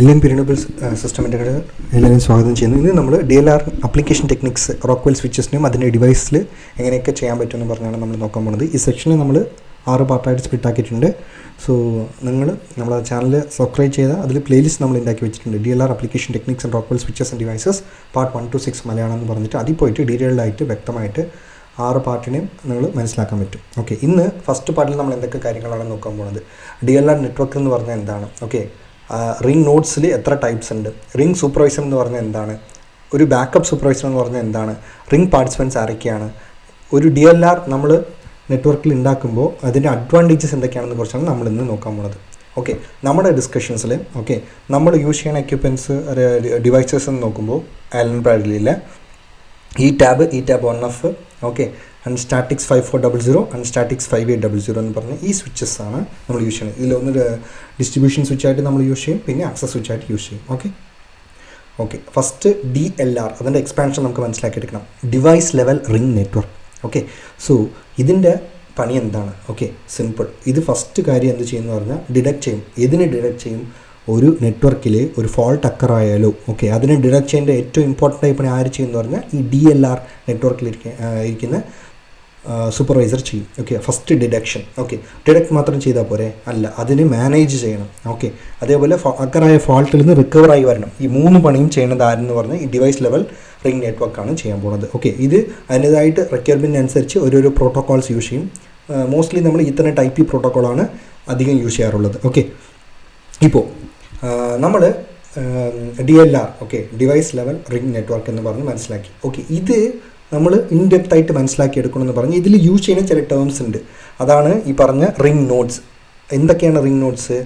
എല്ലാം സിസ്റ്റം സിസ്റ്റമിന്റെ എല്ലാവരും സ്വാഗതം ചെയ്യുന്നു. ഇന്ന് നമ്മൾ D L R application techniques Rockwell സ്വിച്ചസിനും അതിന്റെ ഡിവൈസിൽ എങ്ങനെയൊക്കെ ചെയ്യാൻ പറ്റുമെന്ന് പറഞ്ഞാണ് നമ്മൾ നോക്കാൻ പോകുന്നത്. ഈ സെക്ഷനിൽ നമ്മൾ ആറ് പാർട്ടായിട്ട് സ്പ്ലിറ്റ് ആക്കിയിട്ടുണ്ട്. സോ നിങ്ങൾ നമ്മുടെ ചാനൽ സബ്സ്ക്രൈബ് ചെയ്ത അതിൽ പ്ലേലിസ്റ്റ് നമ്മൾ ഉണ്ടാക്കി വെച്ചിട്ടുണ്ട്. D L R application techniques and Rockwell switches and devices part one two six Malayalam എന്ന് പറഞ്ഞിട്ട് അതിൽ പോയിട്ട് ഡീറ്റെയിൽഡ് ആയിട്ട് വ്യക്തമായിട്ട് ആറ് പാർട്ടിനെയും നിങ്ങൾ മനസ്സിലാക്കാൻ പറ്റും. ഓക്കെ ഇന്ന് ഫസ്റ്റ് പാർട്ടിൽ നമ്മൾ എന്തൊക്കെ കാര്യങ്ങളാണ് നോക്കാൻ പോകുന്നത്? ഡി എൽ ആർ നെറ്റ്വർക്ക് എന്ന് പറഞ്ഞാൽ എന്താണ്? ഓക്കെ റിംഗ് നോട്ട്സിൽ എത്ര ടൈപ്സ് ഉണ്ട്? റിംഗ് സൂപ്പർവൈസർ എന്ന് പറഞ്ഞാൽ എന്താണ്? ഒരു ബാക്കപ്പ് സൂപ്പർവൈസർ എന്ന് പറഞ്ഞാൽ എന്താണ്? റിംഗ് പാർട്ടിസിപ്പൻസ് ആരൊക്കെയാണ്? ഒരു ഡി എൽ ആർ നമ്മൾ നെറ്റ്വർക്കിൽ ഉണ്ടാക്കുമ്പോൾ അതിന്റെ അഡ്വാന്റേജസ് എന്തൊക്കെയാണെന്ന് കുറിച്ചാണ് നമ്മൾ ഇന്ന് നോക്കാൻ പോണത്. ഓക്കെ നമ്മുടെ ഡിസ്കഷൻസിൽ ഓക്കെ നമ്മൾ യൂസ് ചെയ്യുന്ന എക്യുപ്മെന്റ്സ് ഡിവൈസസ് എന്ന് നോക്കുമ്പോൾ ആലൻ ബ്രാഡ്ലിയിലെ ഈ ടാബ് ഈ tab one F okay and statics five four double zero and statics five eight double zero എന്ന് പറഞ്ഞ ഈ സ്വിച്ചസ് ആണ് നമ്മൾ യൂസ് ചെയ്യുന്നത്. ഇതിലൊന്ന് ഡിസ്ട്രിബ്യൂഷൻ സ്വിച്ചായിട്ട് നമ്മൾ യൂസ് ചെയ്യും പിന്നെ ആക്സസ് സ്വിച്ചായിട്ട് യൂസ് ചെയ്യും. Okay okay first D L R അതിന്റെ എക്സ്പാൻഷൻ നമുക്ക് മനസ്സിലാക്കി എടുക്കണം device level ring network okay so ഇതിന്റെ പണി എന്താണ്? ഓക്കെ സിമ്പിൾ ഇത് ഫസ്റ്റ് കാര്യം എന്ത് ചെയ്യുമെന്ന് പറഞ്ഞാൽ ഡിഡക്റ്റ് ചെയ്യും. ഇതിന് ഡിഡക്റ്റ് ചെയ്യും? ഒരു നെറ്റ്വർക്കിൽ ഒരു ഫോൾട്ട് അക്കർ ആയാലോ? ഓക്കെ അതിനെ ഡിഡക്റ്റ് ചെയ്യേണ്ട ഏറ്റവും ഇമ്പോർട്ടന്റ് ആയി പണി ആര് ചെയ്യുമെന്ന് പറഞ്ഞാൽ ഈ ഡി എൽ ആർ നെറ്റ്വർക്കിൽ ഇരിക്കുന്ന സൂപ്പർവൈസർ ചെയ്യും. Okay first deduction okay deduct മാത്രം ചെയ്താൽ പോരെ? അല്ല അതിനെ മാനേജ് ചെയ്യണം. ഓക്കെ അതേപോലെ അക്കറായ ഫോൾട്ടിൽ നിന്ന് റിക്കവർ ആയി വരണം. ഈ മൂന്ന് പണിയും ചെയ്യുന്നത് ആരെന്ന് പറഞ്ഞാൽ ഈ ഡിവൈസ് ലെവൽ റിംഗ് നെറ്റ്വർക്കാണ് ചെയ്യാൻ പോകുന്നത് ഓക്കെ ഇത് അതിന്റെതായിട്ട് റിക്വയർമെന്റ് അനുസരിച്ച് ഓരോരോ പ്രോട്ടോകോൾസ് യൂസ് ചെയ്യും. മോസ്റ്റ്ലി നമ്മൾ ഇത്തരം ടൈപ്പ് പ്രോട്ടോക്കോളാണ് അധികം യൂസ് ചെയ്യാറുള്ളത്. ഓക്കെ ഇപ്പോൾ നമ്മൾ D L R okay device level ring network എന്ന് പറഞ്ഞ് മനസ്സിലാക്കി. ഓക്കെ ഇത് നമ്മൾ ഇൻഡെപ്ത് ആയിട്ട് മനസ്സിലാക്കി എടുക്കണമെന്ന് പറഞ്ഞ് ഇതിൽ യൂസ് ചെയ്യുന്ന ചില ടേംസ് ഉണ്ട്. അതാണ് ഈ പറഞ്ഞ റിംഗ് നോട്ട്സ് എന്തൊക്കെയാണ് ring notes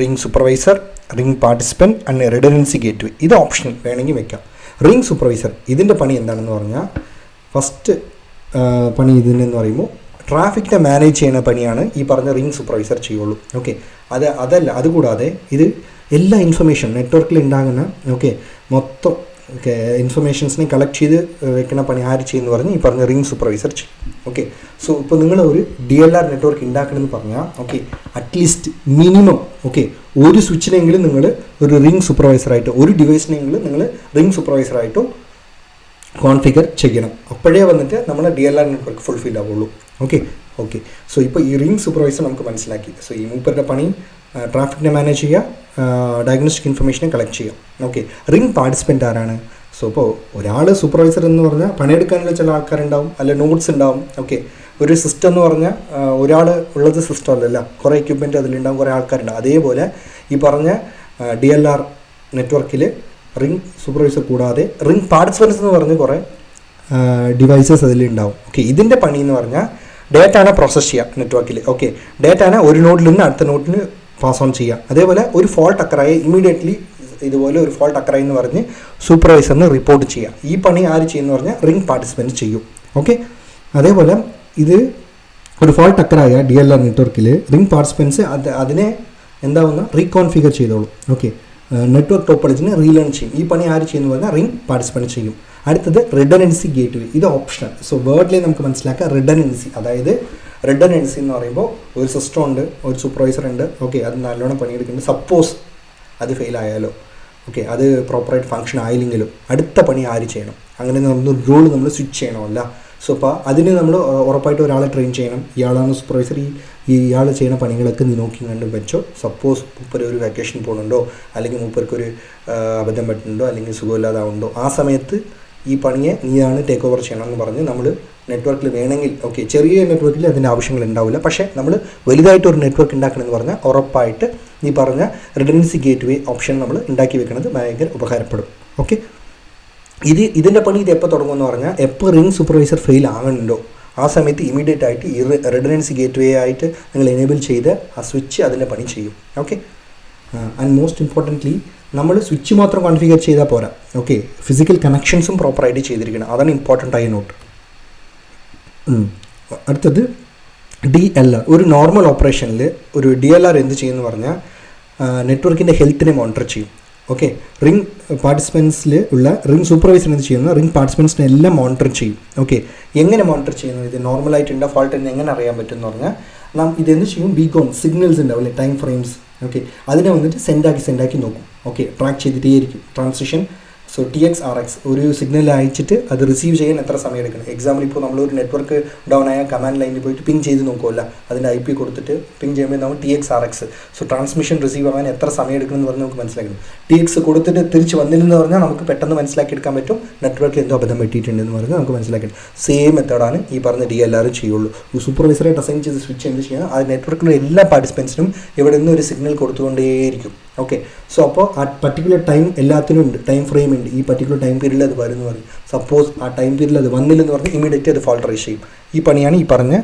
ring supervisor ring participant and redundancy gateway ഇത് ഓപ്ഷൻ വേണമെങ്കിൽ വെക്കാം. റിംഗ് സൂപ്പർവൈസർ ഇതിന്റെ പണി എന്താണെന്ന് പറഞ്ഞാൽ ഫസ്റ്റ് പണി ഇതിനെന്ന് പറയുമ്പോൾ ട്രാഫിക്കിനെ മാനേജ് ചെയ്യുന്ന പണിയാണ് ഈ പറഞ്ഞ റിംഗ് സൂപ്പർവൈസർ ചെയ്യുള്ളൂ. ഓക്കെ അത് അതല്ല അതുകൂടാതെ ഇത് എല്ലാ ഇൻഫർമേഷൻ നെറ്റ്വർക്കിൽ ഉണ്ടാകുന്ന ഓക്കെ മൊത്തം ഇൻഫർമേഷൻസിനെ കളക്ട് ചെയ്ത് വെക്കുന്ന പണി ആര് ചെയ്യുമെന്ന് പറഞ്ഞ് ഈ പറഞ്ഞ റിംഗ് സൂപ്പർവൈസർ ചെയ്യും. ഓക്കെ സോ ഇപ്പോൾ നിങ്ങൾ ഒരു ഡി എൽ ആർ നെറ്റ്വർക്ക് ഉണ്ടാക്കണമെന്ന് പറഞ്ഞാൽ ഓക്കെ അറ്റ്ലീസ്റ്റ് മിനിമം ഓക്കെ ഒരു സ്വിച്ചിനെങ്കിലും നിങ്ങൾ ഒരു റിംഗ് സൂപ്പർവൈസറായിട്ടോ ഒരു ഡിവൈസിനെങ്കിലും നിങ്ങൾ റിംഗ് സൂപ്പർവൈസറായിട്ടോ കോൺഫിഗർ ചെയ്യണം. അപ്പോഴേ വന്നിട്ട് നമ്മൾ D L R network fulfil ആവുള്ളൂ. ഓക്കെ ഓക്കെ സോ ഇപ്പോൾ ഈ റിംഗ് സൂപ്പർവൈസർ നമുക്ക് മനസ്സിലാക്കി. സോ ഈ മൂപ്പരുടെ പണി ട്രാഫിക്കിനെ മാനേജ് ചെയ്യുക ഡയഗ്നോസ്റ്റിക് ഇൻഫർമേഷനെ കളക്ട് ചെയ്യുക. ഓക്കെ റിംഗ് പാർട്ടിസിപ്പന്റ് ആരാണ്? സോ ഇപ്പോൾ ഒരാൾ സൂപ്പർവൈസർ എന്ന് പറഞ്ഞാൽ പണിയെടുക്കാനുള്ള ചില ആൾക്കാരുണ്ടാവും അല്ല നോട്ട്സ് ഉണ്ടാവും. ഓക്കെ ഒരു സിസ്റ്റം എന്ന് പറഞ്ഞാൽ ഒരാൾ ഉള്ളത് സിസ്റ്റം അല്ലല്ല കുറേ എക്യുപ്മെന്റ് അതിലുണ്ടാവും കുറേ ആൾക്കാരുണ്ടാവും. അതേപോലെ ഈ പറഞ്ഞ ഡി എൽ ആർ നെറ്റ്വർക്കിൽ റിംഗ് സൂപ്പർവൈസർ കൂടാതെ റിംഗ് പാർട്ടിസിപ്പൻസ് എന്ന് പറഞ്ഞ് കുറേ ഡിവൈസസ് അതിലുണ്ടാവും. ഓക്കെ ഇതിന്റെ പണി എന്ന് പറഞ്ഞാൽ ഡേറ്റാനെ പ്രോസസ്സ് ചെയ്യുക നെറ്റ്വർക്കിൽ ഓക്കെ ഡേറ്റാനെ ഒരു നോട്ടിൽ നിന്ന് അടുത്ത നോട്ടിന് പാസ് ഓൺ ചെയ്യുക അതേപോലെ ഒരു ഫോൾട്ട് അക്കറായി ഇമീഡിയറ്റ്ലി ഇതുപോലെ ഒരു ഫോൾട്ട് അക്കറായി എന്ന് പറഞ്ഞ് സൂപ്പർവൈസറിന് റിപ്പോർട്ട് ചെയ്യുക ഈ പണി ആര് ചെയ്യുന്നു പറഞ്ഞാൽ റിംഗ് പാർട്ടിസിപ്പന്റ് ചെയ്യും. ഓക്കെ അതേപോലെ ഇത് ഒരു ഫോൾട്ട് അക്കറായ ഡി എൽ ആർ നെറ്റ്വർക്കിൽ റിംഗ് പാർട്ടിസിപ്പൻസ് അത് അതിനെ എന്താവുന്ന റീകോൺഫിഗർ ചെയ്തോളൂ. ഓക്കെ നെറ്റ്വർക്ക് ടോപ്പോളജിനെ റീലേൺ ചെയ്യും. ഈ പണി ആര് ചെയ്യുന്നു പറഞ്ഞാൽ റിംഗ് പാർട്ടിസിപ്പന്റ് ചെയ്യും. അടുത്തത് റിഡനൻസി ഗേറ്റ് വേ ഇത് ഓപ്ഷണൽ സോ വേർഡിലെ നമുക്ക് മനസ്സിലാക്കാം റിഡനൻസി അതായത് റിഡനൻസി എന്ന് പറയുമ്പോൾ ഒരു സിസ്റ്റം ഉണ്ട് ഒരു സൂപ്പർവൈസർ ഉണ്ട്. ഓക്കെ അത് നല്ലോണം പണിയെടുക്കുന്നുണ്ട്. സപ്പോസ് അത് ഫെയിൽ ആയാലോ ഓക്കെ അത് പ്രോപ്പറായിട്ട് ഫങ്ഷൻ ആയില്ലെങ്കിലും അടുത്ത പണി ആര് ചെയ്യണം? അങ്ങനെ നമ്മൾ റൂൾ നമ്മൾ സ്വിച്ച് ചെയ്യണമല്ല. സോ അപ്പോൾ അതിന് നമ്മൾ ഉറപ്പായിട്ട് ഒരാളെ ട്രെയിൻ ചെയ്യണം. ഇയാളാണ് സൂപ്പർവൈസർ ഈ ഇയാൾ ചെയ്യുന്ന പണികളൊക്കെ നീ നോക്കി കണ്ട് വെച്ചോ. സപ്പോസ് മൂപ്പര് ഒരു വെക്കേഷൻ പോകുന്നുണ്ടോ അല്ലെങ്കിൽ മൂപ്പർക്ക് ഒരു അബദ്ധം പറ്റുന്നുണ്ടോ? അല്ലെങ്കിൽ സുഖമില്ലാതാവുന്നുണ്ടോ? ആ സമയത്ത് ഈ പണിയെ നീയാണ് ടേക്ക് ഓവർ ചെയ്യണം എന്ന് പറഞ്ഞ് നമ്മൾ നെറ്റ്വർക്കിൽ വേണമെങ്കിൽ ഓക്കെ ചെറിയ നെറ്റ്വർക്കിൽ അതിന്റെ ആവശ്യങ്ങൾ ഉണ്ടാവില്ല. പക്ഷേ നമ്മൾ വലുതായിട്ട് ഒരു നെറ്റ്വർക്ക് ഉണ്ടാക്കണമെന്ന് പറഞ്ഞാൽ ഉറപ്പായിട്ട് നീ പറഞ്ഞ റിഡൻസി ഗേറ്റ് വേ ഓപ്ഷൻ നമ്മൾ ഉണ്ടാക്കി വെക്കുന്നത് ഭയങ്കര ഉപകാരപ്പെടും. ഓക്കെ ഇത് ഇതിന്റെ പണി ഇത് എപ്പോൾ തുടങ്ങുമെന്ന് പറഞ്ഞാൽ എപ്പോൾ റിംഗ് സൂപ്പർവൈസർ ഫെയിൽ ആകുന്നുണ്ടോ ആ സമയത്ത് ഇമീഡിയറ്റ് ആയിട്ട് ഈ റെഡനൻസി ഗേറ്റ് വേ ആയിട്ട് നിങ്ങൾ എനേബിൾ ചെയ്ത് ആ സ്വിച്ച് അതിന്റെ പണി ചെയ്യും. ഓക്കെ ആൻഡ് മോസ്റ്റ് ഇമ്പോർട്ടന്റ്ലി നമ്മൾ സ്വിച്ച് മാത്രം കോൺഫിഗർ ചെയ്താൽ പോരാ. ഓക്കെ ഫിസിക്കൽ കണക്ഷൻസും പ്രോപ്പറായിട്ട് ചെയ്തിരിക്കണം. അതാണ് ഇമ്പോർട്ടന്റ് ആയ നോട്ട് അടുത്തത് ഡി എൽ ആർ ഒരു നോർമൽ ഓപ്പറേഷനിൽ ഒരു ഡി എൽ ആർ എന്ത് ചെയ്യുമെന്ന് പറഞ്ഞാൽ നെറ്റ്വർക്കിന്റെ ഹെൽത്തിനെ മോണിറ്റർ ചെയ്യും. ഓക്കെ റിംഗ് പാർട്ടിസിപ്പൻസിൽ ഉള്ള റിംഗ് സൂപ്പർവൈസർ എന്ത് ചെയ്യുന്ന? റിംഗ് പാർട്ടിസിപ്പൻസിനെ എല്ലാം മോണിറ്റർ ചെയ്യും. ഓക്കെ എങ്ങനെ മോണിറ്റർ ചെയ്യുന്നു? ഇത് നോർമലായിട്ടുണ്ടോ ഫോൾട്ട് എന്ന് എങ്ങനെ അറിയാൻ പറ്റും എന്ന് പറഞ്ഞാൽ നാം ഇതെന്ന് ചെയ്യും? ബീകോൺ സിഗ്നൽസ് ഉണ്ടാവും ടൈം ഫ്രെയിംസ് ഓക്കെ അതിനെ വന്നിട്ട് സെൻഡാക്കി സെൻഡാക്കി നോക്കും. Okay track ചെയ്തിട്ടേയിരിക്കും. Transition so T X R X ഒരു സിഗ്നൽ അയച്ചിട്ട് അത് റിസീവ് ചെയ്യാൻ എത്ര സമയം എടുക്കണം? എക്സാമ്പിൾ ഇപ്പോൾ നമ്മളൊരു നെറ്റ്വർക്ക് ഡൗൺ ആയ കമാൻഡ് ലൈനിൽ പോയിട്ട് പിങ് ചെയ്ത് നോക്കുമല്ല അതിന്റെ ഐ പി കൊടുത്തിട്ട് പിങ് ചെയ്യുമ്പോൾ നമ്മൾ T X R X so transmission receive ആവാൻ എത്ര സമയം എടുക്കണം എന്ന് പറഞ്ഞ് നമുക്ക് മനസ്സിലാക്കണം. ടി എക്സ് കൊടുത്തിട്ട് തിരിച്ച് വന്നില്ലെന്ന് പറഞ്ഞാൽ നമുക്ക് പെട്ടെന്ന് മനസ്സിലാക്കി എടുക്കാൻ പറ്റും. നെറ്റ്വർക്കിൽ എന്തോ അബദ്ധം പറ്റിയിട്ടുണ്ടെന്ന് പറഞ്ഞാൽ നമുക്ക് മനസ്സിലാക്കണം സെയിം മെത്തേഡാണ് ഈ പറഞ്ഞ ഡി എൽ ആർ ചെയ്യുള്ളൂ. ഒരു സൂപ്പർവൈസറായിട്ട് അസൈൻ ചെയ്ത് സ്വിച്ച് എന്ത് ചെയ്യുക ആ നെറ്റ്വർക്കിലെ എല്ലാ പാർട്ടിസിപ്പൻസിനും ഇവിടെ നിന്ന് ഒരു സിഗ്നൽ കൊടുത്തുകൊണ്ടേയിരിക്കും. ഓക്കെ സോ അപ്പോൾ ആ പർട്ടിക്കുലർ ടൈം എല്ലാത്തിനും ഉണ്ട്. ടൈം ഫ്രെയിം ഉണ്ട് ഈ പർട്ടിക്കുലർ ടൈം പീരീഡിൽ അത് വരുന്നു പറയും. സപ്പോസ് ആ ടൈം പീരീഡിൽ അത് വന്നില്ലെന്ന് പറഞ്ഞാൽ ഇമീഡിയറ്റ് അത് ഫോൾട്ടർ ചെയ്യും. ഈ പണിയാണ് ഈ പറഞ്ഞ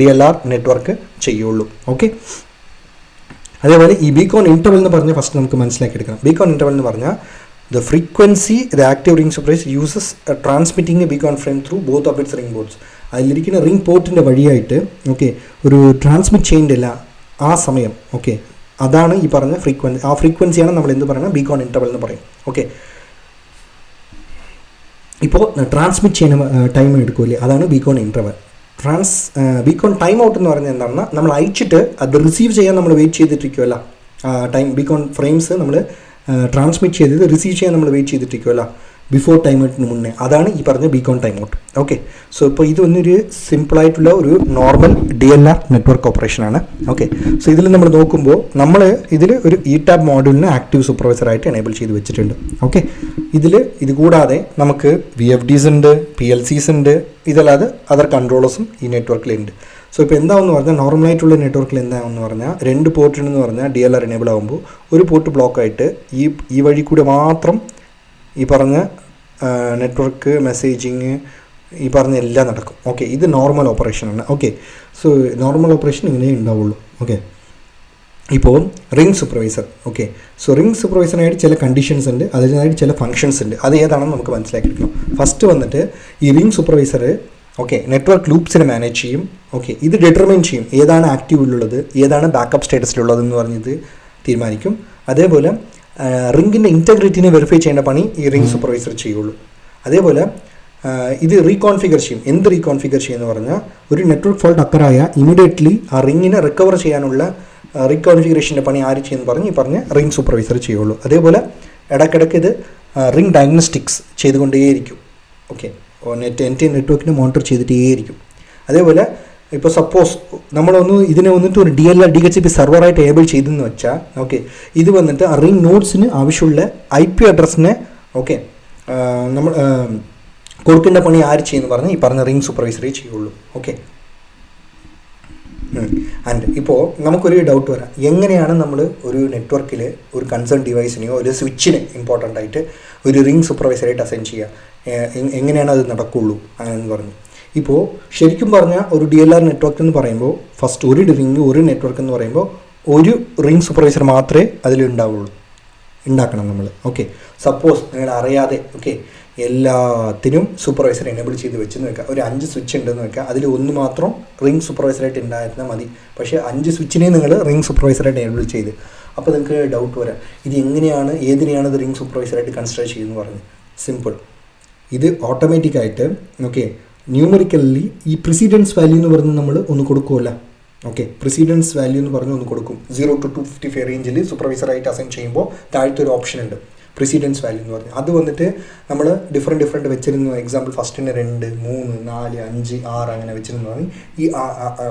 ഡി എൽ ആർ നെറ്റ്വർക്ക് ചെയ്യുള്ളൂ. ഓക്കെ അതേപോലെ ഈ ബീകോൺ ഇന്റർവൽ എന്ന് പറഞ്ഞാൽ ഫസ്റ്റ് നമുക്ക് മനസ്സിലാക്കി എടുക്കണം. ബീകോൺ ഇന്റർവൽ എന്ന് പറഞ്ഞാൽ the frequency the active ring supervisor uses transmitting a beacon frame through both of its ring ports അതിലിരിക്കുന്ന റിംഗ് പോർട്ടിന്റെ വഴിയായിട്ട് ഓക്കെ ഒരു ട്രാൻസ്മിറ്റ് ചെയ്യേണ്ടില്ല ആ സമയം ഓക്കെ അതാണ് ഈ പറഞ്ഞ ഫ്രീക്വൻസി ആ ഫ്രീക്വൻസിയാണ് നമ്മൾ എന്ത് പറയുന്നത് ബീകോൺ ഇന്റർവൽ എന്ന് പറയും. ഓക്കെ ഇപ്പോൾ ട്രാൻസ്മിറ്റ് ചെയ്യുന്ന ടൈം എടുക്കുമല്ലേ അതാണ് beacon interval trans beacon time out എന്ന് പറഞ്ഞാൽ എന്താണ് നമ്മൾ അയച്ചിട്ട് അത് റിസീവ് ചെയ്യാൻ നമ്മൾ വെയിറ്റ് ചെയ്തിട്ടിരിക്കുമല്ല ടൈം ബീകോൺ ഫ്രെയിംസ് നമ്മൾ ട്രാൻസ്മിറ്റ് ചെയ്തത് റിസീവ് ചെയ്യാൻ നമ്മൾ വെയിറ്റ് ചെയ്തിട്ടിരിക്കുമല്ല ബിഫോർ ടൈം ഔട്ടിന് മുന്നേ. അതാണ് ഈ പറഞ്ഞ beacon time out okay so ഇപ്പോൾ ഇതൊന്നൊരു സിമ്പിളായിട്ടുള്ള ഒരു normal D L R network ഓപ്പറേഷനാണ് okay so ഇതിൽ നമ്മൾ നോക്കുമ്പോൾ നമ്മൾ ഇതിൽ ഒരു ഇ ടാബ് മോഡ്യൂളിന് ആക്റ്റീവ് സൂപ്പർവൈസറായിട്ട് എനേബിൾ ചെയ്ത് വെച്ചിട്ടുണ്ട്. ഓക്കെ ഇതിൽ ഇത് കൂടാതെ നമുക്ക് വി എഫ് ഡിസ് ഉണ്ട് പി എൽ സീസ് ഉണ്ട് ഇതല്ലാതെ അതർ കൺട്രോളേഴ്സും ഈ നെറ്റ്വർക്കിലുണ്ട് സോ ഇപ്പോൾ എന്താണെന്ന് പറഞ്ഞാൽ നോർമലായിട്ടുള്ള നെറ്റ്വർക്കിൽ എന്താണെന്ന് പറഞ്ഞാൽ രണ്ട് പോർട്ടിനെന്ന് പറഞ്ഞാൽ ഡി എൽ ആർ എനേബിൾ ആകുമ്പോൾ ഒരു പോർട്ട് ബ്ലോക്കായിട്ട് ഈ ഈ വഴി കൂടെ മാത്രം ഈ പറഞ്ഞ നെറ്റ്വർക്ക് മെസ്സേജിങ് ഈ പറഞ്ഞ എല്ലാം നടക്കും. ഓക്കെ ഇത് നോർമൽ ഓപ്പറേഷനാണ് ഓക്കെ സോ നോർമൽ ഓപ്പറേഷൻ ഇങ്ങനെ ഉണ്ടാവുള്ളൂ. ഓക്കെ ഇപ്പോൾ ring supervisor okay so ring സൂപ്പർവൈസറിനായിട്ട് ചില കണ്ടീഷൻസ് ഉണ്ട്. അതിനായിട്ട് ചില ഫങ്ഷൻസ് ഉണ്ട്. അത് ഏതാണെന്ന് നമുക്ക് മനസ്സിലാക്കിയിരിക്കണം ഫസ്റ്റ് വന്നിട്ട് ഈ റിംഗ് സൂപ്പർവൈസർ ഓക്കെ നെറ്റ്വർക്ക് ലൂപ്സിനെ മാനേജ് ചെയ്യും. ഓക്കെ ഇത് ഡിറ്റർമൈൻ ചെയ്യും ഏതാണ് ആക്റ്റീവിലുള്ളത് ഏതാണ് ബാക്കപ്പ് സ്റ്റേറ്റസിലുള്ളത് എന്ന് പറഞ്ഞത് തീരുമാനിക്കും. അതേപോലെ റിങ്ങിന്റെ ഇന്റഗ്രിറ്റിനെ വെരിഫൈ ചെയ്യേണ്ട പണി ഈ റിംഗ് സൂപ്പർവൈസർ ചെയ്യുള്ളൂ. അതേപോലെ ഇത് റീകോൺഫിഗർ ചെയ്യും. എന്ത് റീകോൺഫിഗർ ചെയ്യുമെന്ന് പറഞ്ഞാൽ ഒരു നെറ്റ്വർക്ക് ഫോൾട്ട് അക്കറായ ഇമീഡിയറ്റ്ലി ആ റിങ്ങിനെ റിക്കവർ ചെയ്യാനുള്ള റീകോൺഫിഗറേഷന്റെ പണി ആര് ചെയ്യുമെന്ന് പറഞ്ഞ് ഈ പറഞ്ഞ റിംഗ് സൂപ്പർവൈസർ ചെയ്യുള്ളൂ. അതേപോലെ ഇടയ്ക്കിടയ്ക്ക് ഇത് റിംഗ് ഡയഗ്നോസ്റ്റിക്സ് ചെയ്തുകൊണ്ടേയിരിക്കും. ഓക്കെ നെറ്റ് എന്റെ നെറ്റ്വർക്കിനെ മോണിറ്റർ ചെയ്തിട്ടേയിരിക്കും. അതേപോലെ ഇപ്പോൾ സപ്പോസ് നമ്മളൊന്ന് ഇതിനെ വന്നിട്ട് ഒരു D L R D H P സെർവറായിട്ട് able ചെയ്തെന്ന് വെച്ചാൽ ഓക്കെ ഇത് വന്നിട്ട് ആ റിംഗ് നോട്ട്സിന് ആവശ്യമുള്ള ഐ പി അഡ്രസ്സിനെ ഓക്കെ നമ്മൾ കൊടുക്കേണ്ട പണി ആര് ചെയ്യുമെന്ന് പറഞ്ഞ് ഈ പറഞ്ഞ റിംഗ് സൂപ്പർവൈസറി ചെയ്യുള്ളൂ ഓക്കെ ആൻഡ് ഇപ്പോൾ നമുക്കൊരു ഡൗട്ട് വരാം. എങ്ങനെയാണ് നമ്മൾ ഒരു നെറ്റ്വർക്കിൽ ഒരു കൺസേൺ ഡിവൈസിനെയോ ഒരു സ്വിച്ചിന് ഇമ്പോർട്ടന്റ് ആയിട്ട് ഒരു റിംഗ് സൂപ്പർവൈസറായിട്ട് അസൈൻ ചെയ്യുക എങ്ങനെയാണ് അത് നടക്കുള്ളൂ? അങ്ങനെയെന്ന് പറഞ്ഞു. ഇപ്പോൾ ശരിക്കും പറഞ്ഞാൽ ഒരു ഡി എൽ ആർ നെറ്റ്വർക്ക് എന്ന് പറയുമ്പോൾ ഫസ്റ്റ് ഒരു റിംഗ് ഒരു നെറ്റ്വർക്ക് എന്ന് പറയുമ്പോൾ ഒരു റിംഗ് സൂപ്പർവൈസർ മാത്രമേ അതിലുണ്ടാവുള്ളൂ ഉണ്ടാക്കണം നമ്മൾ ഓക്കെ സപ്പോസ് നിങ്ങൾ അറിയാതെ ഓക്കെ എല്ലാത്തിനും സൂപ്പർവൈസർ എനേബിൾ ചെയ്ത് വെച്ചെന്ന് വെക്കുക ഒരു അഞ്ച് സ്വിച്ച് ഉണ്ടെന്ന് വെക്കുക അതിൽ ഒന്ന് മാത്രം റിംഗ് സൂപ്പർവൈസറായിട്ട് ഉണ്ടായിരുന്നാൽ മതി. പക്ഷേ അഞ്ച് സ്വിച്ചിനെ നിങ്ങൾ റിംഗ് സൂപ്പർവൈസറായിട്ട് എനേബിൾ ചെയ്ത്. അപ്പോൾ നിങ്ങൾക്ക് ഡൗട്ട് വരാം. ഇത് എങ്ങനെയാണ് ഏതിനെയാണ് ഇത് റിംഗ് സൂപ്പർവൈസറായിട്ട് കൺസിഡർ ചെയ്യുന്നത് പറഞ്ഞ്. സിമ്പിൾ ഇത് ഓട്ടോമാറ്റിക്കായിട്ട് ഓക്കെ ന്യൂമറിക്കലി ഈ പ്രിസിഡൻസ് വാല്യൂ എന്ന് പറഞ്ഞ് നമ്മൾ ഒന്ന് കൊടുക്കുമല്ല ഓക്കെ പ്രിസിഡൻസ് വാല്യൂ എന്ന് പറഞ്ഞ് ഒന്ന് കൊടുക്കും. Zero to two fifty five റേഞ്ചിൽ സൂപ്പർവൈസറായിട്ട് അസൈൻ ചെയ്യുമ്പോൾ താഴത്തെ ഒരു ഓപ്ഷൻ ഉണ്ട്. പ്രിസിഡൻസ് വാല്യൂ എന്ന് പറഞ്ഞാൽ അത് വന്നിട്ട് നമ്മൾ ഡിഫറെന്റ് ഡിഫറെന്റ് വെച്ചിരുന്നു. എക്സാമ്പിൾ ഫസ്റ്റിന് രണ്ട് മൂന്ന് നാല് അഞ്ച് ആറ് അങ്ങനെ വെച്ചിരുന്നു. പറഞ്ഞ് ഈ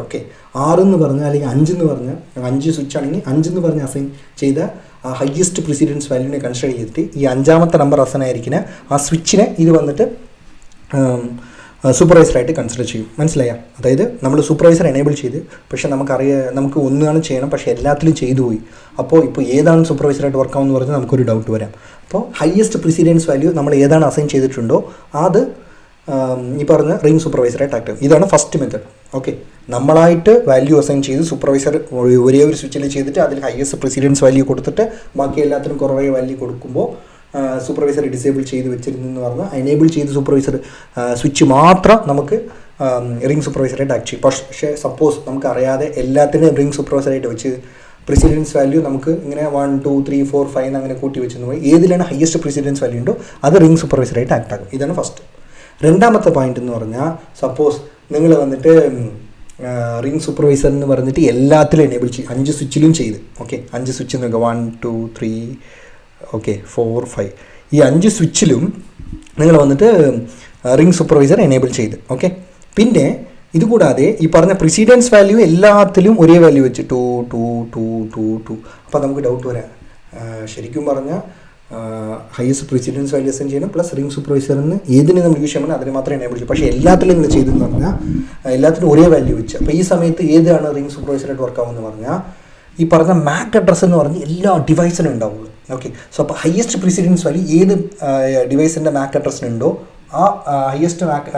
ഓക്കെ ആറ് എന്ന് പറഞ്ഞാൽ അല്ലെങ്കിൽ അഞ്ച് എന്ന് പറഞ്ഞാൽ അഞ്ച് സ്വിച്ച് ആണെങ്കിൽ അഞ്ച് എന്ന് പറഞ്ഞ് അസൈൻ ചെയ്ത ആ ഹയ്യസ്റ്റ് പ്രിസിഡൻസ് വാല്യൂവിനെ കൺസിഡർ ചെയ്തിട്ട് ഈ അഞ്ചാമത്തെ നമ്പർ അസൈൻ ആയിരിക്കുന്ന ആ സ്വിച്ചിനെ ഇത് വന്നിട്ട് സൂപ്പർവൈസറായിട്ട് കൺസിഡർ ചെയ്യും. മനസ്സിലായ? അതായത് നമ്മൾ സൂപ്പർവൈസർ എനേബിൾ ചെയ്ത് പക്ഷേ നമുക്കറിയാം നമുക്ക് ഒന്നാണ് ചെയ്യണം പക്ഷേ എല്ലാത്തിലും ചെയ്തു പോയി. അപ്പോൾ ഇപ്പോൾ ഏതാണ് സൂപ്പർവൈസറായിട്ട് വർക്ക് ആവുമെന്ന് പറഞ്ഞാൽ നമുക്കൊരു ഡൗട്ട് വരാം. അപ്പോൾ ഹയസ്റ്റ് പ്രിസിഡൻസ് വാല്യൂ നമ്മൾ ഏതാണ് അസൈൻ ചെയ്തിട്ടുണ്ടോ അത് ഈ പറഞ്ഞ റിംഗ് സൂപ്പർവൈസറായിട്ട് ആക്ട് ഇതാണ് ഫസ്റ്റ് മെത്തേഡ് ഓക്കെ നമ്മളായിട്ട് വാല്യൂ അസൈൻ ചെയ്ത് സൂപ്പർവൈസർ ഒരേ ഒരു സ്വിച്ചിൽ ചെയ്തിട്ട് അതിൽ ഹയസ്റ്റ് പ്രിസിഡൻസ് വാല്യൂ കൊടുത്തിട്ട് ബാക്കി എല്ലാത്തിനും കുറവേ വാല്യൂ കൊടുക്കുമ്പോൾ സൂപ്പർവൈസർ ഡിസേബിൾ ചെയ്ത് വെച്ചിരുന്നു എന്ന് പറഞ്ഞാൽ എനേബിൾ ചെയ്ത് സൂപ്പർവൈസർ സ്വിച്ച് മാത്രം നമുക്ക് റിംഗ് സൂപ്പർവൈസറായിട്ട് ആക്ട് ചെയ്യും. പക്ഷേ സപ്പോസ് നമുക്ക് അറിയാതെ എല്ലാത്തിനും റിംഗ് സൂപ്പർവൈസറായിട്ട് വെച്ച് പ്രിസിഡൻസ് വാല്യൂ നമുക്ക് ഇങ്ങനെ one two three four five അങ്ങനെ കൂട്ടി വെച്ചെന്ന് പോയി ഏതിലാണ് ഹയസ്റ്റ് പ്രിസിഡൻസ് വാല്യൂ ഉണ്ടോ അത് റിംഗ് സൂപ്പർവൈസറായിട്ട് ആക്ട് ആകും ഇതാണ് ഫസ്റ്റ് രണ്ടാമത്തെ പോയിന്റ് എന്ന് പറഞ്ഞാൽ സപ്പോസ് നിങ്ങൾ വന്നിട്ട് റിംഗ് സൂപ്പർവൈസർ എന്ന് പറഞ്ഞിട്ട് എല്ലാത്തിലും എനേബിൾ ചെയ്യും അഞ്ച് സ്വിച്ചിലും ചെയ്ത് ഓക്കെ അഞ്ച് സ്വിച്ച് നോക്കുക one two three okay four five ഈ അഞ്ച് സ്വിച്ചിലും നിങ്ങൾ വന്നിട്ട് റിംഗ് സൂപ്പർവൈസർ എനേബിൾ ചെയ്ത്. ഓക്കെ പിന്നെ ഇതുകൂടാതെ ഈ പറഞ്ഞ പ്രിസിഡൻസ് വാല്യൂ എല്ലാത്തിലും ഒരേ വാല്യൂ വെച്ച് two two two two two അപ്പോൾ നമുക്ക് ഡൗട്ട് വരാം. ശരിക്കും പറഞ്ഞാൽ ഹയസ്റ്റ് പ്രിസിഡൻസ് വാല്യൂ അസൈൻ ചെയ്യണം പ്ലസ് റിംഗ് സൂപ്പർവൈസറിന് ഏതിന് നമ്മൾ യൂസ് ചെയ്യണം അതിന് മാത്രമേ എനേബിൾ ചെയ്യൂ. പക്ഷേ എല്ലാത്തിലും നിങ്ങൾ ചെയ്തെന്ന് പറഞ്ഞാൽ എല്ലാത്തിനും ഒരേ വാല്യൂ വെച്ച്. അപ്പോൾ ഈ സമയത്ത് ഏതാണ് റിംഗ് സൂപ്പർവൈസറായിട്ട് വർക്ക് ആവുമെന്ന് പറഞ്ഞാൽ ഈ പറഞ്ഞ മാക് അഡ്രസ്സ് എന്ന് പറഞ്ഞ് എല്ലാ ഡിവൈസിനും ഉണ്ടാവുള്ളൂ. ഓക്കെ സോ അപ്പോൾ ഹയസ്റ്റ് പ്രിസിഡൻസ് വാല്യൂ ഏത് ഡിവൈസിന്റെ മാക് അഡ്രസ്സിനുണ്ടോ ആ ഹയസ്റ്റ് മാക്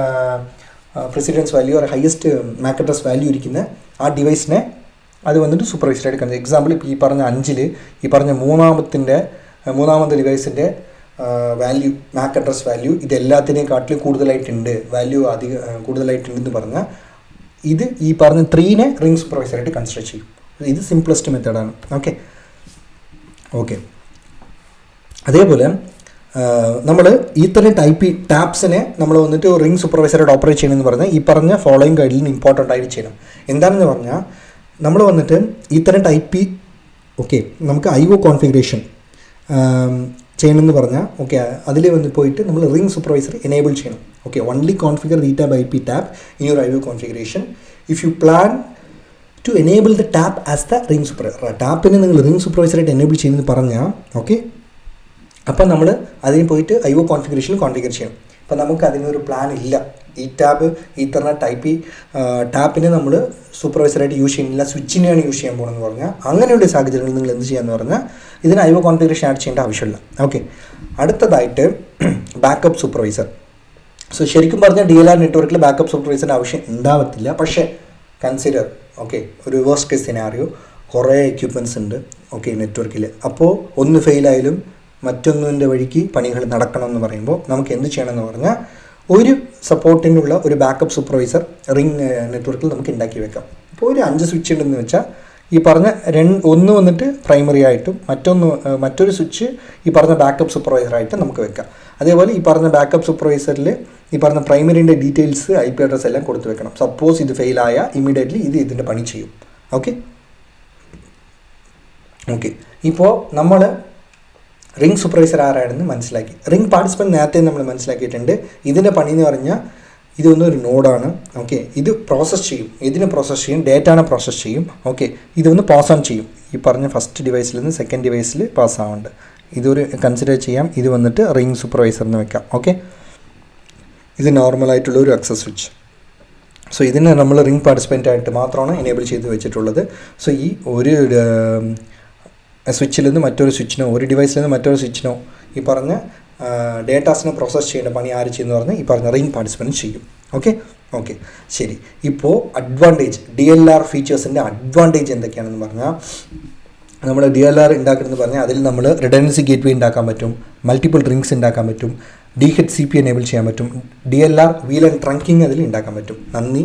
പ്രസിഡൻസ് വാല്യൂ ഒരു ഹയസ്റ്റ് മാക് അഡ്രസ് വാല്യൂ ഇരിക്കുന്ന ആ ഡിവൈസിനെ അത് വന്നിട്ട് സൂപ്പർവൈസ്ഡ് എടുക്കുന്നത് എക്സാമ്പിൾ ഇപ്പോൾ ഈ പറഞ്ഞ അഞ്ചിൽ ഈ പറഞ്ഞ മൂന്നാമത്തിന്റെ മൂന്നാമത്തെ ഡിവൈസിന്റെ വാല്യൂ മാക് അഡ്രസ് വാല്യൂ ഇത് എല്ലാത്തിനെക്കാട്ടിലും കൂടുതലായിട്ടുണ്ട് വാല്യൂ അധിക കൂടുതലായിട്ടുണ്ടെന്ന് പറഞ്ഞാൽ ഇത് ഈ പറഞ്ഞ ത്രീനെ റിംഗ് സൂപ്പർവൈസറായിട്ട് കൺസിഡർ ചെയ്യും. ഇത് സിംപ്ലസ്റ്റ് മെത്തേഡാണ് ഓക്കെ ഓക്കെ അതേപോലെ നമ്മൾ ഇത്തരം ടൈപ്പ് ടാപ്സിനെ നമ്മൾ വന്നിട്ട് റിംഗ് സൂപ്പർവൈസറായിട്ട് ഓപ്പറേറ്റ് ചെയ്യണമെന്ന് പറഞ്ഞാൽ ഈ പറഞ്ഞ ഫോളോയിങ് ഗൈഡിൽ ഇമ്പോർട്ടന്റ് ആയിട്ട് ചെയ്യണം. എന്താണെന്ന് പറഞ്ഞാൽ നമ്മൾ വന്നിട്ട് ഇത്തരം ടൈപ്പ് ഓക്കെ നമുക്ക് ഐ ഒ കോൺഫിഗറേഷൻ ചെയ്യണമെന്ന് പറഞ്ഞാൽ ഓക്കെ അതിൽ വന്ന് പോയിട്ട് നമ്മൾ റിംഗ് സൂപ്പർവൈസർ എനേബിൾ ചെയ്യണം. Okay only configure tab I P tap in your I O configuration if you plan to enable the tap as the ring supervisor ടാപ്പിനെ നിങ്ങൾ ring സൂപ്പർവൈസറായിട്ട് enable ചെയ്യുന്നത് പറഞ്ഞാൽ ഓക്കെ അപ്പം നമ്മൾ അതിന് പോയിട്ട് ഐ ഒ കോൺഫിഗറേഷൻ കോൺഫിഗർ ചെയ്യണം. അപ്പം നമുക്ക് അതിനൊരു പ്ലാൻ ഇല്ല. ഈ ടാബ് ഈ തരണ ടൈപ്പ് ടാപ്പിനെ നമ്മൾ സൂപ്പർവൈസറായിട്ട് യൂസ് ചെയ്യുന്നില്ല. സ്വിച്ചിനെയാണ് യൂസ് ചെയ്യാൻ പോകുന്നത് പറഞ്ഞാൽ അങ്ങനെയുള്ള സാഹചര്യങ്ങളിൽ നിങ്ങൾ എന്ത് ചെയ്യാന്ന് പറഞ്ഞാൽ ഇതിന് ഐ ഒ കോൺഫിഗറേഷൻ ആഡ് ചെയ്യേണ്ട ആവശ്യമില്ല. ഓക്കെ അടുത്തതായിട്ട് ബാക്കപ്പ് സൂപ്പർവൈസർ സോ ശരിക്കും പറഞ്ഞാൽ ഡി എൽ ആർ നെറ്റ്വർക്കിൽ ബാക്കപ്പ് സൂപ്പർവൈസറിന്റെ ആവശ്യം ഉണ്ടാവത്തില്ല. പക്ഷേ കൺസിഡർ ഓക്കെ ഒരു വേഴ്സ് കേസ് സിനാറിയോ കുറേ എക്യുപ്മെന്റ്സ് ഉണ്ട് ഓക്കെ നെറ്റ്വർക്കിൽ അപ്പോൾ ഒന്ന് ഫെയിലായാലും മറ്റൊന്നിന്റെ വഴിക്ക് പണികൾ നടക്കണമെന്ന് പറയുമ്പോൾ നമുക്ക് എന്ത് ചെയ്യണമെന്ന് പറഞ്ഞാൽ ഒരു സപ്പോർട്ടിനുള്ള ഒരു ബാക്കപ്പ് സൂപ്പർവൈസർ റിംഗ് നെറ്റ്വർക്കിൽ നമുക്ക് ഉണ്ടാക്കി വെക്കാം. ഇപ്പോൾ ഒരു അഞ്ച് സ്വിച്ച് ഉണ്ടെന്ന് വെച്ചാൽ ഈ പറഞ്ഞ രണ്ട് ഒന്ന് വന്നിട്ട് പ്രൈമറി ആയിട്ടും മറ്റൊന്ന് മറ്റൊരു സ്വിച്ച് ഈ പറഞ്ഞ ബാക്കപ്പ് സൂപ്പർവൈസറായിട്ട് നമുക്ക് വെക്കാം. അതേപോലെ ഈ പറഞ്ഞ ബാക്കപ്പ് സൂപ്പർവൈസറിൽ ഈ പറഞ്ഞ പ്രൈമറിന്റെ ഡീറ്റെയിൽസ് ഐ പി അഡ്രസ് എല്ലാം കൊടുത്തു വെക്കണം. സപ്പോസ് ഇത് ഫെയിലായ ഇമ്മീഡിയറ്റ്ലി ഇത് ഇതിന്റെ പണി ചെയ്യും. ഓക്കെ ഓക്കെ ഇപ്പോൾ നമ്മൾ റിംഗ് സൂപ്പർവൈസർ ആരാണെന്ന് മനസ്സിലാക്കി. റിംഗ് പാർട്ടിസിപ്പന്റ് നേരത്തെ നമ്മൾ മനസ്സിലാക്കിയിട്ടുണ്ട്. ഇതിന്റെ പണി എന്ന് പറഞ്ഞാൽ ഇതൊന്നും ഒരു നോഡാണ് ഓക്കെ ഇത് പ്രോസസ്സ് ചെയ്യും. ഇതിനെ പ്രോസസ്സ് ചെയ്യും? ഡേറ്റാനെ പ്രോസസ്സ് ചെയ്യും. ഓക്കെ ഇതൊന്ന് പാസ് ഓൺ ചെയ്യും. ഈ പറഞ്ഞ ഫസ്റ്റ് ഡിവൈസിൽ നിന്ന് സെക്കൻഡ് ഡിവൈസിൽ പാസ് ആവുന്നുണ്ട്. ഇതൊരു കൺസിഡർ ചെയ്യാം. ഇത് വന്നിട്ട് റിംഗ് സൂപ്പർവൈസർ എന്ന് വെക്കാം. ഓക്കെ ഇത് നോർമലായിട്ടുള്ള ഒരു അക്സസ് സ്വിച്ച് സോ ഇതിനെ നമ്മൾ റിംഗ് പാർട്ടിസിപ്പന്റ് ആയിട്ട് മാത്രമാണ് എനേബിൾ ചെയ്ത് വെച്ചിട്ടുള്ളത്. സോ ഈ ഒരു സ്വിച്ചിൽ നിന്ന് മറ്റൊരു സ്വിച്ചിനോ ഒരു ഡിവൈസിൽ നിന്ന് മറ്റൊരു സ്വിച്ചിനോ ഈ പറഞ്ഞ ഡേറ്റാസിനെ പ്രോസസ്സ് ചെയ്യേണ്ട പണി ആര് ചെയ്യുന്നു പറഞ്ഞാൽ ഈ പറഞ്ഞ റിംഗ് പാർട്ടിസിപ്പന്റ് ചെയ്യും. ഓക്കെ ഓക്കെ ശരി. ഇപ്പോൾ അഡ്വാന്റേജ് ഡി എൽ ആർ ഫീച്ചേഴ്സിന്റെ അഡ്വാന്റേജ് എന്തൊക്കെയാണെന്ന് പറഞ്ഞാൽ നമ്മൾ ഡി എൽ ആർ ഉണ്ടാക്കണമെന്ന് പറഞ്ഞാൽ അതിൽ നമ്മൾ റിഡൻസി ഗേറ്റ് വേ ഉണ്ടാക്കാൻ പറ്റും മൾട്ടിപ്പിൾ റിങ്സ് ഉണ്ടാക്കാൻ പറ്റും D H C P enable ചെയ്യാൻ പറ്റും D L R wheel and trunking അതിൽ ഉണ്ടാക്കാൻ പറ്റും. നന്ദി.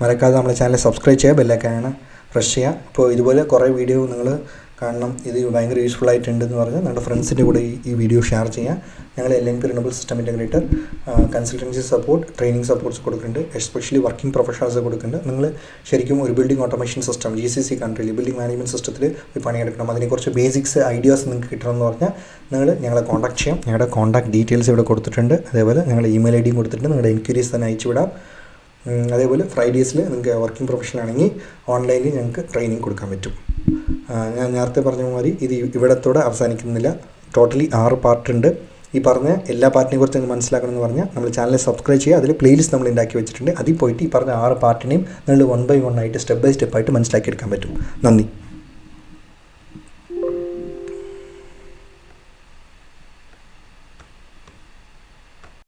മറക്കാതെ നമ്മുടെ ചാനൽ സബ്സ്ക്രൈബ് ചെയ്യുക ബെല്ലൊക്കെയാണ് ഫ്രഷ് ചെയ്യുക. അപ്പോൾ ഇതുപോലെ കുറേ വീഡിയോ നിങ്ങൾ കാണണം ഇത് ഭയങ്കര യൂസ്ഫുൾ ആയിട്ടുണ്ടെന്ന് പറഞ്ഞാൽ നിങ്ങളുടെ ഫ്രണ്ട്സിന്റെ കൂടെ ഈ വീഡിയോ ഷെയർ ചെയ്യുക ഞങ്ങൾ L N P റിനബിൾ system integrator consultancy support training supports കൊടുക്കുന്നുണ്ട്. എസ്പെഷ്യലി വർക്കിംഗ് പ്രൊഫഷണൽസ് കൊടുക്കുന്നുണ്ട്. നിങ്ങൾ ശരിക്കും ഒരു building automation system G C C കൺട്രിയിൽ building management സിസ്റ്റത്തിൽ പോയി പണിയെടുക്കണം. അതിനെക്കുറിച്ച് ബേസിക്സ് ഐഡിയാസ് നിങ്ങൾക്ക് കിട്ടണമെന്ന് പറഞ്ഞാൽ നിങ്ങൾ ഞങ്ങളെ കോൺടാക്ട് ചെയ്യാം. ഞങ്ങളുടെ കോൺടാക്ട് ഡീറ്റെയിൽസ് ഇവിടെ കൊടുത്തിട്ടുണ്ട്. അതേപോലെ ഞങ്ങളുടെ ഇമെയിൽ ഐ ഡിയും കൊടുത്തിട്ടുണ്ട്. നിങ്ങളുടെ എൻക്വയറീസ് തന്നെ അയച്ചു വിടാം. അതേപോലെ ഫ്രൈഡേസിൽ നിങ്ങൾക്ക് വർക്കിംഗ് പ്രൊഫഷണൽ ആണെങ്കിൽ ഓൺലൈനിൽ ഞങ്ങൾക്ക് ട്രെയിനിങ് കൊടുക്കാൻ പറ്റും. ഞാൻ നേരത്തെ പറഞ്ഞ മാതിരി ഇത് ഇവിടത്തോടെ അവസാനിക്കുന്നില്ല. ടോട്ടലി ആറ് പാർട്ടുണ്ട് ഈ പറഞ്ഞ എല്ലാ പാർട്ടിനെ കുറിച്ച് നിങ്ങൾ മനസ്സിലാക്കണമെന്ന് പറഞ്ഞാൽ നമ്മൾ ചാനൽ സബ്സ്ക്രൈബ് ചെയ്യുക. അതിൽ പ്ലേലിസ്റ്റ് നമ്മൾ ഉണ്ടാക്കി വെച്ചിട്ടുണ്ട്. അതിൽ പോയിട്ട് ഈ പറഞ്ഞ ആറ് പാർട്ടിനെയും നിങ്ങൾ വൺ ബൈ വൺ ആയിട്ട് സ്റ്റെപ്പ് ബൈ സ്റ്റെപ്പ് ആയിട്ട് മനസ്സിലാക്കിയെടുക്കാൻ പറ്റും. നന്ദി.